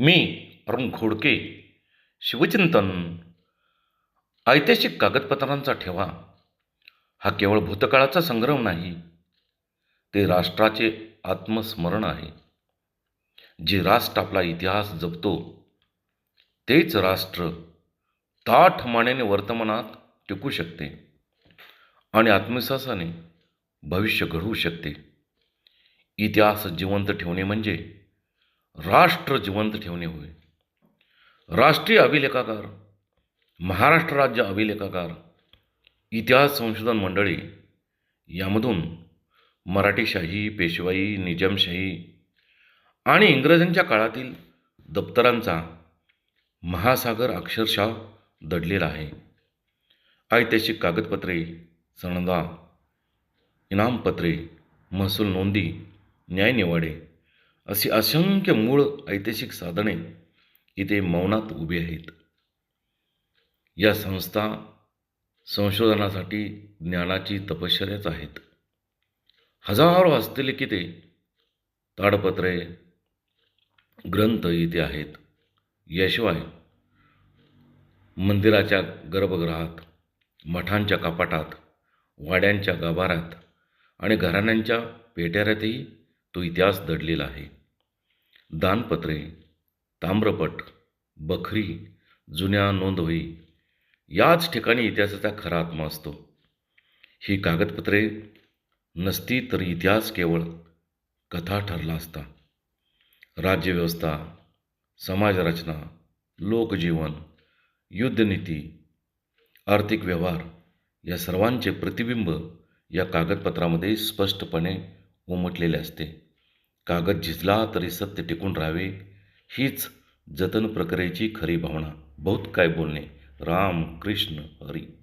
मी अरुण घोडके. शिवचिंतन. ऐतिहासिक कागदपत्रांचा ठेवा. हा केवळ भूतकाळाचा संग्रह नाही ते राष्ट्राचे आत्मस्मरण आहे. जे राष्ट्र आपला इतिहास जपतो तेच राष्ट्र ताठ मानेने वर्तमानात टिकू शकते आणि आत्मविश्वासाने भविष्य घडवू शकते. इतिहास जिवंत ठेवणे म्हणजे राष्ट्र जिवंत ठेवणे होय. राष्ट्रीय अभिलेखागार महाराष्ट्र राज्य अभिलेखागार इतिहास संशोधन मंडळी यामधून मराठीशाही पेशवाई निजामशाही आणि इंग्रजांच्या काळातील दप्तरांचा महासागर अक्षरशः दडलेला आहे. ऐतिहासिक कागदपत्रे सणदा इनामपत्रे महसूल नोंदी न्यायनिवाडे अशी असंख्य मूळ ऐतिहासिक साधने इथे मौनात उभी आहेत. या संस्था संशोधनासाठी ज्ञानाची तपश्चर्याच आहेत. हजारो हस्तलिखिते ताडपत्रे ग्रंथ इथे आहेत. याशिवाय मंदिराच्या गर्भगृहात मठांच्या कपाटात वाड्यांच्या गाभाऱ्यात आणि घराण्यांच्या पेट्याऱ्यातही तो इतिहास दडलेला आहे. दानपत्रे ताम्रपट बखरी जुन्या नोंदवही याच ठिकाणी इतिहासाचा खरा आत्मा असतो. ही कागदपत्रे नसती तर इतिहास केवळ कथा ठरला असता. राज्यव्यवस्था समाजरचना लोकजीवन युद्धनीती आर्थिक व्यवहार या सर्वांचे प्रतिबिंब या कागदपत्रामध्ये स्पष्टपणे उमटलेले असते. कागद झिजला तरी सत्य टिकून राहावे. हीच जतन प्रक्रियेची खरी भावना. बहुत काय बोलणे. राम कृष्ण हरी.